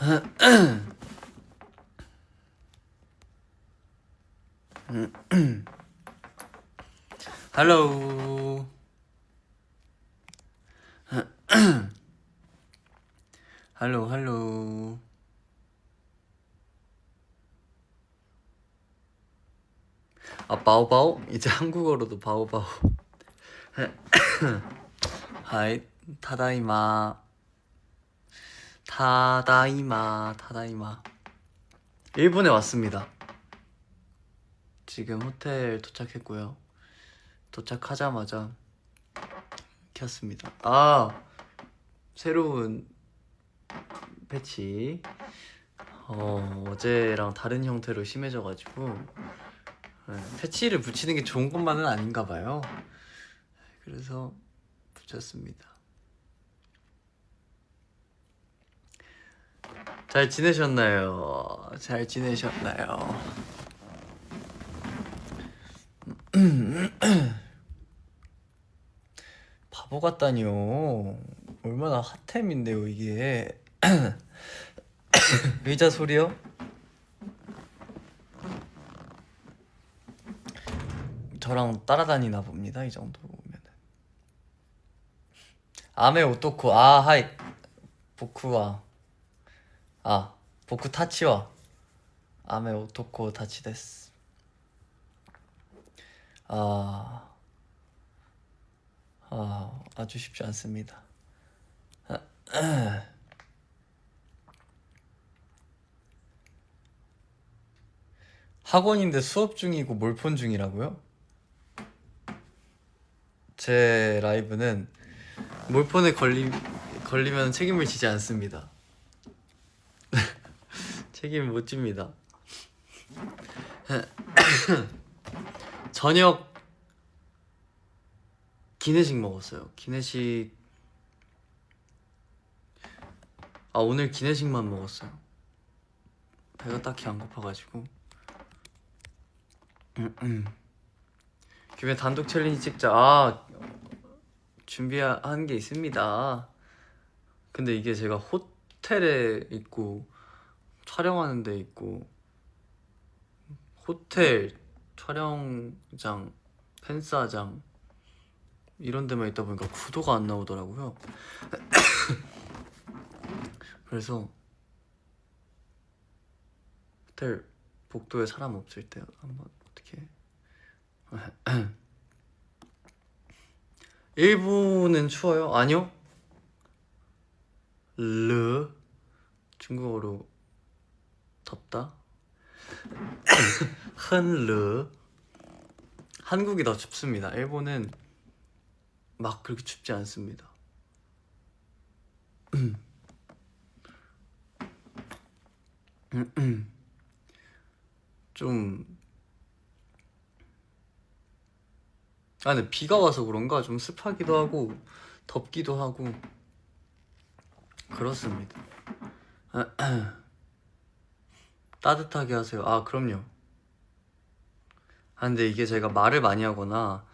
할로우 할로우 아 바오바오? 이제 한국어로도 바오바오. 하이 타다이마 타다이마 타다이마. 일본에 왔습니다. 지금 호텔 도착했고요. 도착하자마자 켰습니다. 아 새로운 패치. 어, 어제랑 다른 형태로 심해져가지고 네, 패치를 붙이는 게 좋은 것만은 아닌가 봐요. 그래서 붙였습니다 잘 지내셨나요? 잘 지내셨나요? 바보 같다니요. 얼마나 핫템인데요, 이게. 의자 소리요? 저랑 따라다니나 봅니다, 이 정도 보면은. 아메 오토코, 아, 하이. 보쿠와. 아, 보쿠 타치와. 아메 오토코 타치 데스. 아. 아, 않습니다. 학원인데 수업 중이고 몰폰 중이라고요? 제 라이브는 몰폰에 걸리, 걸리면 책임을 지지 않습니다. 책임을 못 집니다. 저녁 기내식 먹었어요. 기내식 아 오늘 기내식만 먹었어요. 배가 딱히 안 고파가지고. 김에 단독 챌린지 찍자. 아 준비한 게 있습니다. 근데 이게 제가 호텔에 있고 촬영하는 데 있고 호텔 촬영장 팬싸장 이런 데만 있다 보니까 구도가 안 나오더라고요. 그래서 호텔 복도에 사람 없을 때 한번 어떻게 일본은 추워요? 아니요. 르 중국어로 덥다. 흔르 한국이 더 춥습니다. 일본은 막 그렇게 춥지 않습니다. 좀 아, 근데 비가 와서 그런가 좀 습하기도 하고 덥기도 하고 그렇습니다. 따뜻하게 하세요. 아, 그럼요. 아, 근데 이게 제가 말을 많이 하거나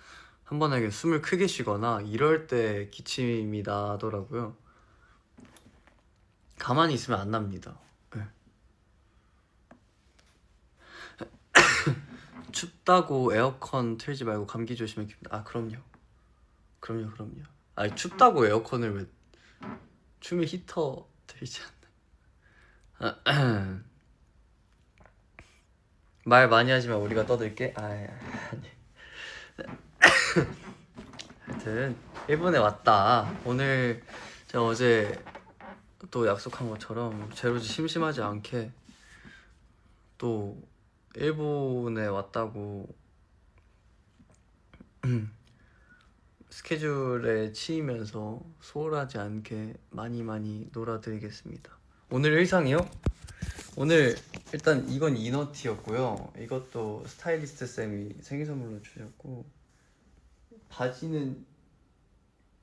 한 번에 숨을 크게 쉬거나 이럴 때 기침이 나더라고요. 가만히 있으면 안 납니다. 네. 춥다고 에어컨 틀지 말고 감기 조심해. 아 그럼요. 그럼요, 그럼요. 아 춥다고 에어컨을 왜 춤에 히터 틀지 않나? 말 많이 하지만 우리가 떠들게. 아 아니. 하여튼 일본에 왔다. 오늘 제가 어제 또 약속한 것처럼 제로지 심심하지 않게 또 일본에 왔다고 스케줄에 치이면서 소홀하지 않게 많이 많이 놀아드리겠습니다. 오늘 의상이요? 오늘 일단 이건 이너티였고요. 이것도 스타일리스트 쌤이 생일 선물로 주셨고 바지는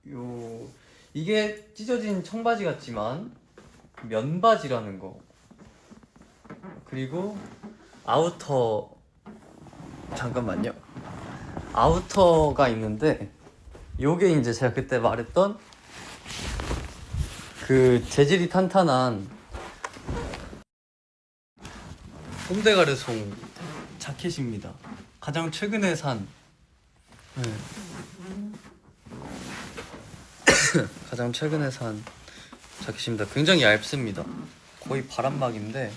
요 이게 찢어진 청바지 같지만 면바지라는 거 그리고 아우터 잠깐만요 아우터가 있는데 요게 이제 제가 그때 말했던 그 재질이 탄탄한 솜대가르송 자켓입니다. 가장 최근에 산 네. 가장 최근에 산 자켓입니다. 굉장히 얇습니다. 거의 바람막인데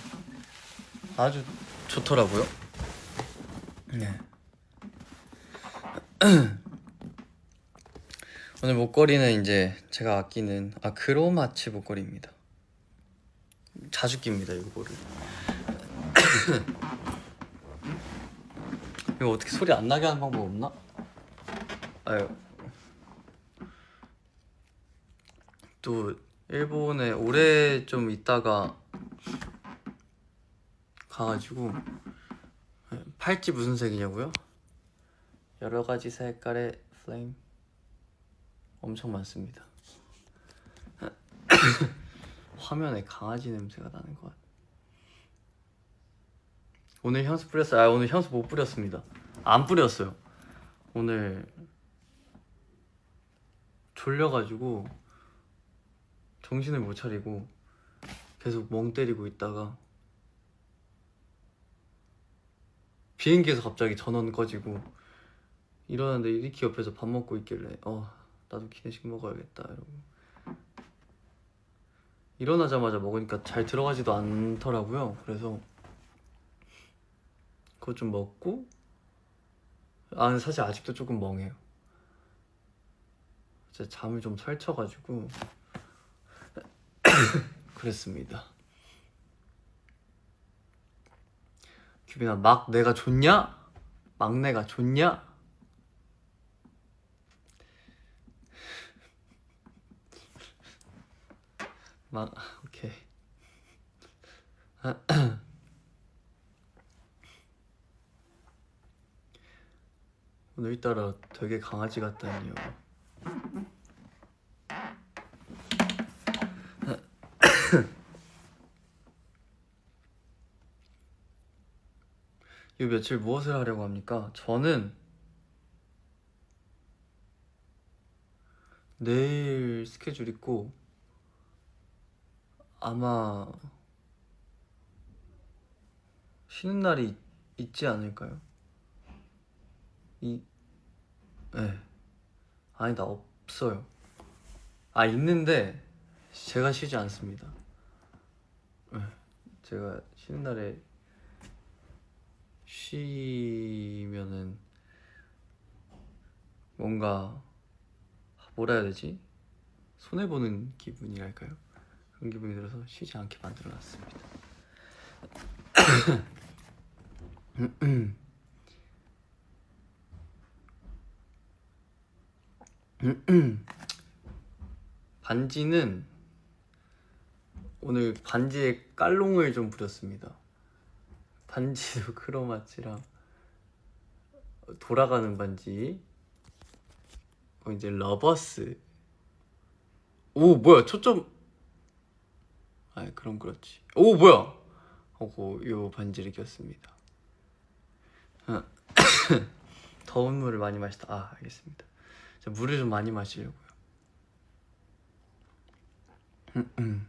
아주 좋더라고요. 네. 오늘 목걸이는 이제 제가 아끼는 아 크로마치 목걸이입니다. 자주 낍니다 이거를. 이거 어떻게 소리 안 나게 하는 방법 없나? 아유. 또 일본에 오래 좀 있다가 가가지고 팔찌 무슨 색이냐고요? 여러 가지 색깔의 플레임 엄청 많습니다. 화면에 강아지 냄새가 나는 것 같아. 오늘 향수 뿌렸어요. 아 오늘 향수 못 뿌렸습니다. 안 뿌렸어요. 오늘 졸려가지고 정신을 못 차리고 계속 멍 때리고 있다가 비행기에서 갑자기 전원 꺼지고 일어났는데 이렇게 옆에서 밥 먹고 있길래 어 나도 기내식 먹어야겠다 이러고 일어나자마자 먹으니까 잘 들어가지도 않더라고요. 그래서 그거 좀 먹고 아 사실 아직도 조금 멍해요. 진짜 잠을 좀 설쳐가지고 그랬습니다. 규빈아 막 내가 좋냐? 막내가 좋냐? 막 오케이. 오늘따라 되게 강아지 같다니요. 이 며칠 무엇을 하려고 합니까? 저는 내일 스케줄 있고 아마 쉬는 날이 있- 있지 않을까요? 이, 네. 아니 나 없어요. 아 있는데 제가 쉬지 않습니다. 네. 제가 쉬는 날에 쉬면은 뭔가 뭐라 해야 되지? 손해 보는 기분이랄까요? 그런 기분이 들어서 쉬지 않게 만들어놨습니다. 반지는 오늘 반지에 깔롱을 좀 부렸습니다. 반지도 크로마치랑 돌아가는 반지. 어, 이제 러버스. 오 뭐야 초점. 아 그럼 그렇지. 오 뭐야. 하고 요 반지를 꼈습니다. 더운 물을 많이 마시다. 아 알겠습니다. 자, 물을 좀 많이 마시려고요 음, 음.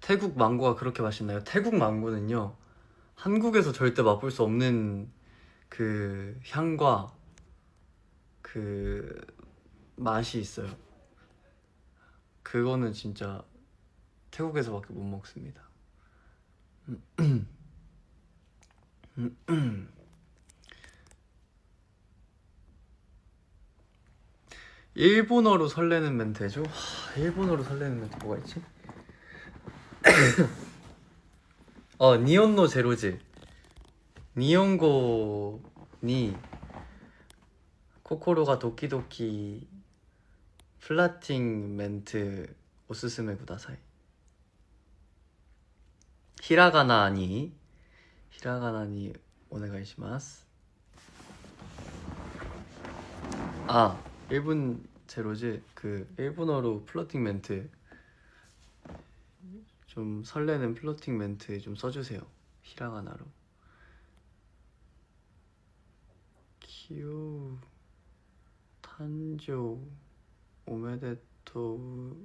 태국 망고가 그렇게 맛있나요? 태국 망고는요 한국에서 절대 맛볼 수 없는 그 향과 그 맛이 있어요. 그거는 진짜 태국에서밖에 못 먹습니다. 일본어로 설레는 멘트죠? 하, 일본어로 설레는 멘트 뭐가 있지? 어 니온노 제로지 니온고に 코코로가 도키도키 플라팅 멘트 오스스메 구다사이 히라가나니 히라가나니 오네가이시마스 아 일본 제로지 그 일본어로 플러팅 멘트 좀 설레는 플로팅 멘트 좀 써주세요. 히라가나로. 귀여워. 탄조 오메데토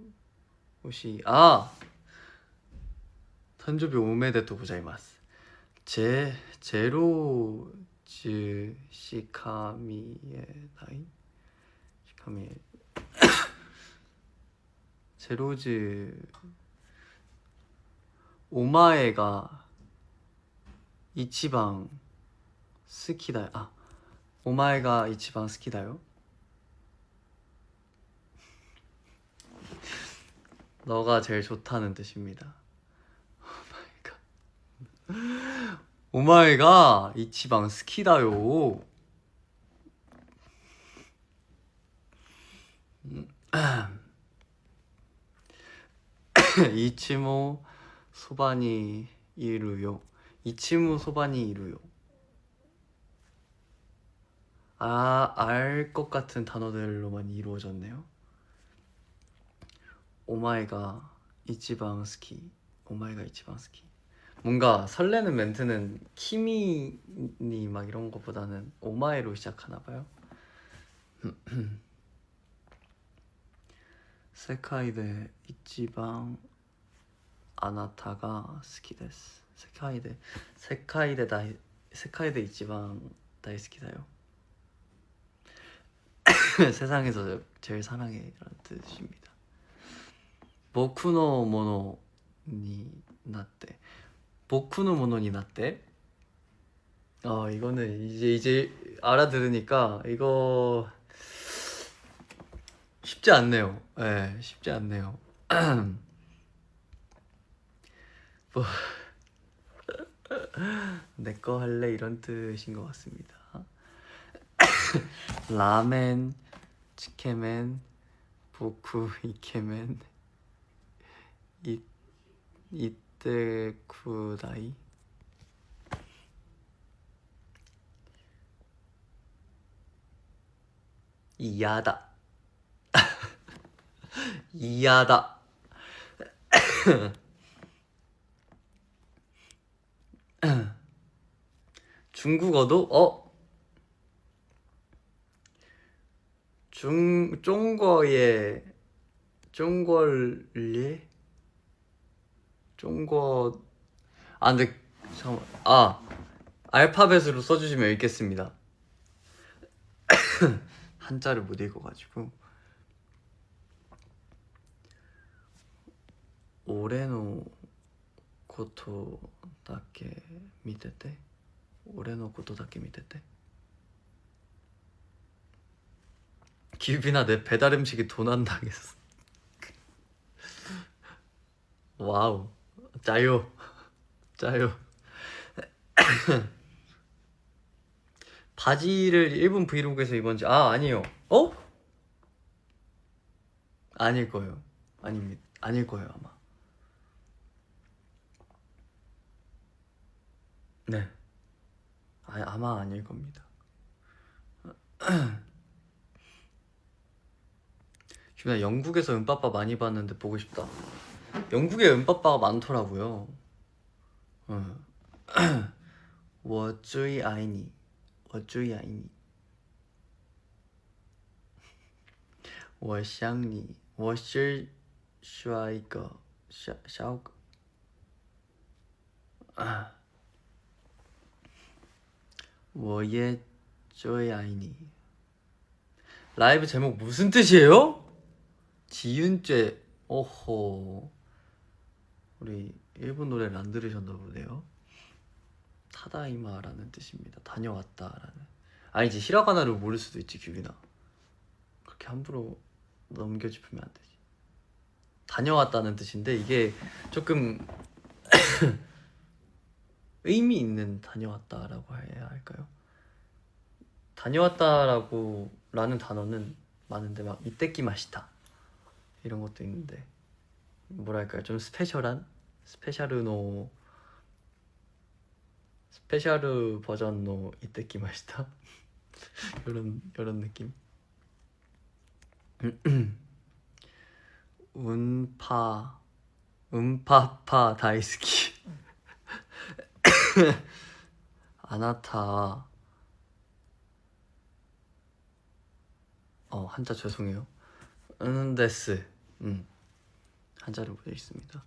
우시 아 탄조비 오메데토 고자이마스. 제 제로 즈 시카미에 나이 시카미 제로즈 오마에가 이치방 스키다 아 오마에가 이치방 스키다요? 너가 제일 좋다는 뜻입니다 오마이가 이치방 스키다요 음, 이치모 소바니 이루요 이치모 소바니 이루요 아, 알 것 같은 단어들로만 이루어졌네요. 오마이가 이치방 스키. 오마이가 이치방 스키. 뭔가 설레는 멘트는 키미니 막 이런 것보다는 오마이로 시작하나 봐요. 세카이데 이치방 아나타가 스키です. 세카이데 세카이데 다이 세카이데 이치방 다이스키다요. 세상에서 제일 사랑해라는 뜻입니다. 보쿠노 모노 니 나때 보쿠노 모노니 나때 어 이거는 이제 이제 알아들으니까 이거 쉽지 않네요. 예, 네, 쉽지 않네요. 뭐 내거 할래 이런 뜻인 것 같습니다. 라멘, 치케멘, 보쿠 이케멘, 이 이 때쿠다이. 이야다. 이야다. 중국어도 어 중, 중국의 중국리 중국 아 근데 잠깐 아 알파벳으로 써주시면 읽겠습니다. 한자를 못 읽어가지고. 올해노 고토 다케 밑에 올해노 고토 다케 밑에 기빈아 내 배달 음식이 도난 당했어. 와우 짜요 짜요. 바지를 일본 브이로그에서 입었는지 아 아니에요. 어? 아닐 거예요. 아닙니다. 아닐 거예요 아마. 네. 아, 아마 아닐 겁니다. 주변에 영국에서 은빠빠 많이 봤는데 보고 싶다. 영국에 은빠빠가 많더라고요. 어. 워쭈이 아이니, 워쭈이 아이니, 워샹니, 워실 슈아이거, 샤오거. 워예 쪼이 아이니. 라이브 제목 무슨 뜻이에요? 지윤죄. 오호. 우리 일본 노래를 안 들으셨나 보네요. 타다이마라는 뜻입니다. 다녀왔다라는. 아니지 히라가나를 모를 수도 있지 규빈아 그렇게 함부로 넘겨짚으면 안 되지. 다녀왔다는 뜻인데 이게 조금 의미 있는 다녀왔다라고 해야 할까요? 다녀왔다라고 라는 단어는 많은데 막 이때끼 마시다. 이런 것도 있는데 뭐랄까요? 좀 스페셜한? 스페샤르노 스페샤르 버전노 이때끼 맛있다? 이런 이런 느낌. 운파 운파파 다이스키. 아나타. 어 한자 죄송해요. 은데스. 음 한자를 보내겠습니다.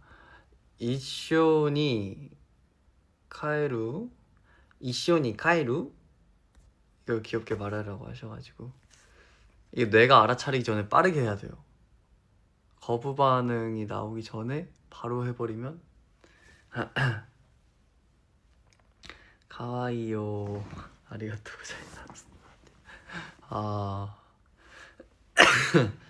이쇼니 카에루 이쇼니 카에루 이걸 귀엽게 말하라고 하셔가지고 이게 뇌가 알아차리기 전에 빠르게 해야 돼요. 거부 반응이 나오기 전에 바로 해버리면 가와이요 아리가토 고자이마스 아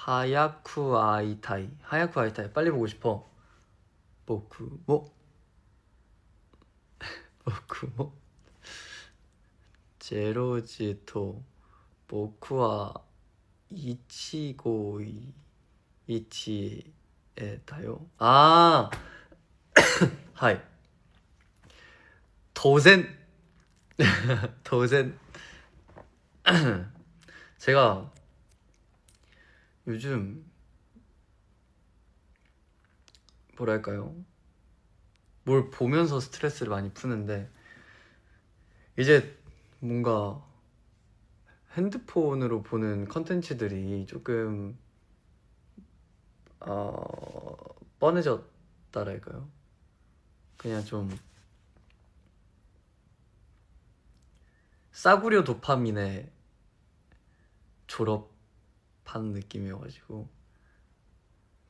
하야쿠 아이타이. 하야쿠 아이타이. 빨리 보고 싶어. 보쿠 모. 보쿠 모. 제로지토. 보쿠와 이치고이. 이치에다요? 아! 하이. 도젠 도젠 제가 요즘 뭐랄까요? 뭘 보면서 스트레스를 많이 푸는데 이제 뭔가 핸드폰으로 보는 컨텐츠들이 조금 어 뻔해졌다랄까요? 그냥 좀 싸구려 도파민에 졸업 한 느낌이어가지고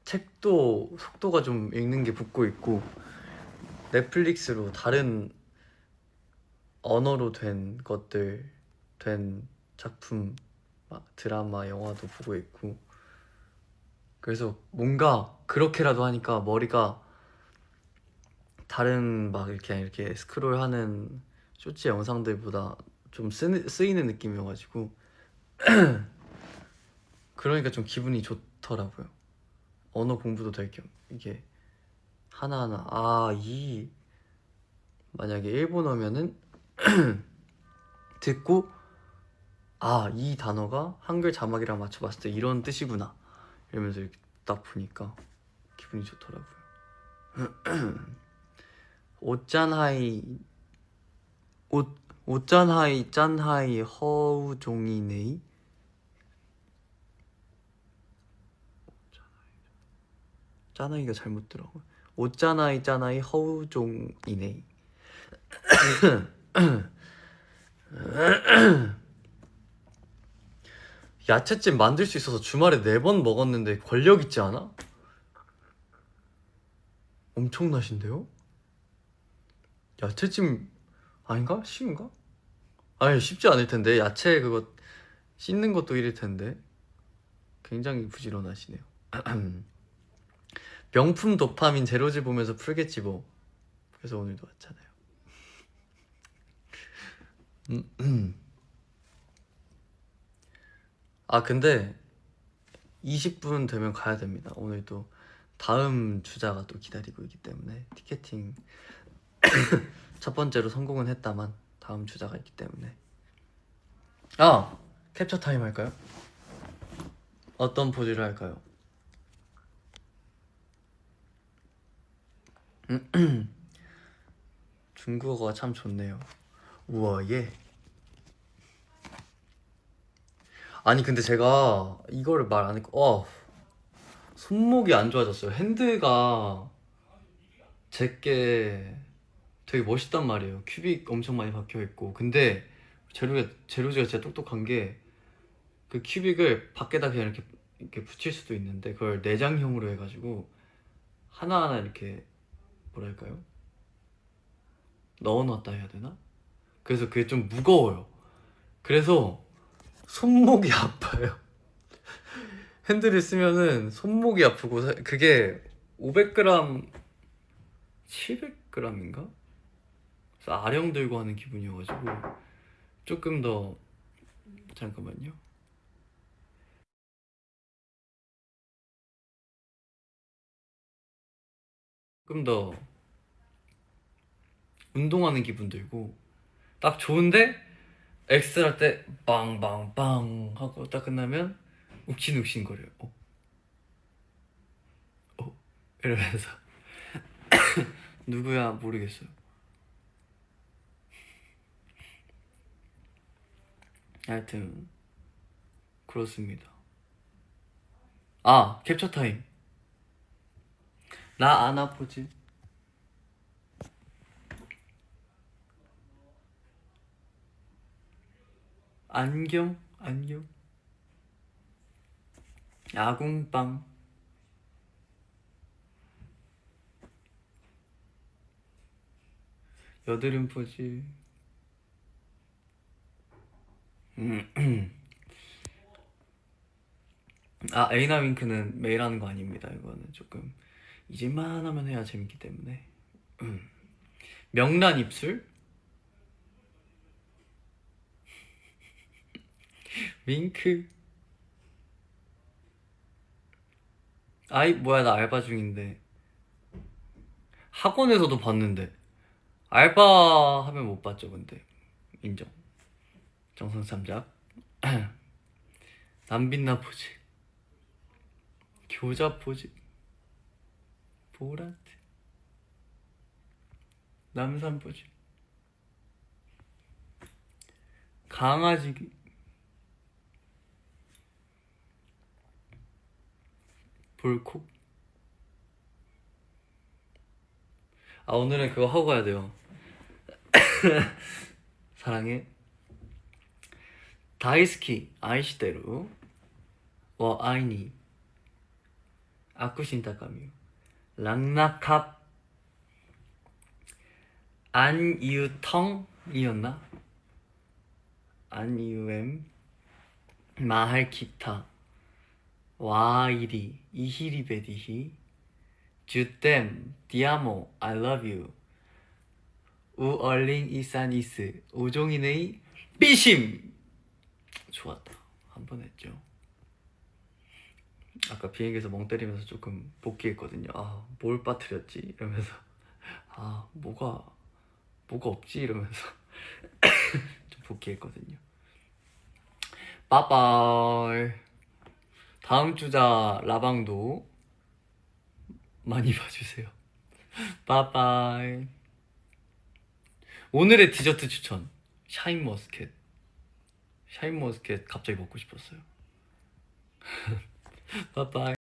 책도 속도가 좀 읽는 게 붙고 있고 넷플릭스로 다른 언어로 된 것들 된 작품 막 드라마 영화도 보고 있고 그래서 뭔가 그렇게라도 하니까 머리가 다른 막 이렇게 이렇게 스크롤하는 쇼츠 영상들보다 좀 쓰이는 느낌이어가지고 그러니까 좀 기분이 좋더라고요. 언어 공부도 될 겸 이게 하나하나 아 이 만약에 일본어면은 듣고 아 이 단어가 한글 자막이랑 맞춰봤을 때 이런 뜻이구나 이러면서 이렇게 딱 보니까 기분이 좋더라고요. 옷짠하이 옷 옷짠하이 짠하이 허우종이네이 짠하이가 잘못 들어. 옷짠하이 짠하이 허우종이네이 야채찜 만들 수 있어서 주말에 네 번 먹었는데 권력 있지 않아? 엄청나신데요? 야채찜 아닌가? 쉬운가? 아니 쉽지 않을 텐데 야채 그거 씻는 것도 일일 텐데 굉장히 부지런하시네요. 명품 도파민 제로즈 보면서 풀겠지 뭐. 그래서 오늘도 왔잖아요. 아 근데 20분 되면 가야 됩니다. 오늘도 다음 주자가 또 기다리고 있기 때문에 티켓팅 첫 번째로 성공은 했다만 다음 주자가 있기 때문에 아 캡처 타임 할까요? 어떤 포즈를 할까요? 중국어가 참 좋네요. 우와 예. 아니 근데 제가 이거를 말 안 했고 어 손목이 안 좋아졌어요. 핸드가 제게 되게 멋있단 말이에요. 큐빅 엄청 많이 박혀 있고 근데 제로가 제로즈가 진짜 똑똑한 게 그 큐빅을 밖에다 그냥 이렇게 이렇게 붙일 수도 있는데 그걸 내장형으로 해가지고 하나하나 이렇게 뭐랄까요? 넣어놨다 해야 되나? 그래서 그게 좀 무거워요. 그래서 손목이 아파요. 핸들을 쓰면은 손목이 아프고 사- 그게 500g, 700g인가? 그래서 아령 들고 하는 기분이어가지고 조금 더 잠깐만요. 조금 더 운동하는 기분 들고 딱 좋은데 엑셀 할때 빵빵빵 하고 딱 끝나면 욱신욱신 거려요. 어? 어? 이러면서 누구야 모르겠어요. 하여튼 그렇습니다. 아 캡처 타임. 나 아나 포즈. 안경 안경. 아궁빵. 여드름. 음. 아 에이나 윙크는 매일 하는 거 아닙니다. 이거는 조금 이제 만 하면 해야 재밌기 때문에. 음. 명란 입술. 윙크. 아이 뭐야 나 알바 중인데 학원에서도 봤는데 알바 하면 못 봤죠 근데 인정 정성 참작 남빛나 포즈 교자 포즈 보라트 남산 포즈 강아지 볼콕 아 오늘은 그거 하고 가야 돼요. 사랑해. 다이스키 아이시테루. 와 아이니. 아쿠신타카미요 랑나캅 안유텅이었나? 안유엠. 마할키타. 와이리. 이히리베디히. 주댐 디아모. I love you. 우얼링 이산이스. 오종이네이 삐심. 좋았다. 한 번 했죠 아까 비행기에서 멍 때리면서 조금 복귀했거든요 아 뭘 빠뜨렸지 이러면서 아 뭐가 뭐가 없지 이러면서 좀 복귀했거든요 빠빠이 다음 주자 라방도 많이 봐주세요. 빠빠이. 오늘의 디저트 추천. 샤인머스켓. 샤인머스켓 갑자기 먹고 싶었어요. 빠빠이.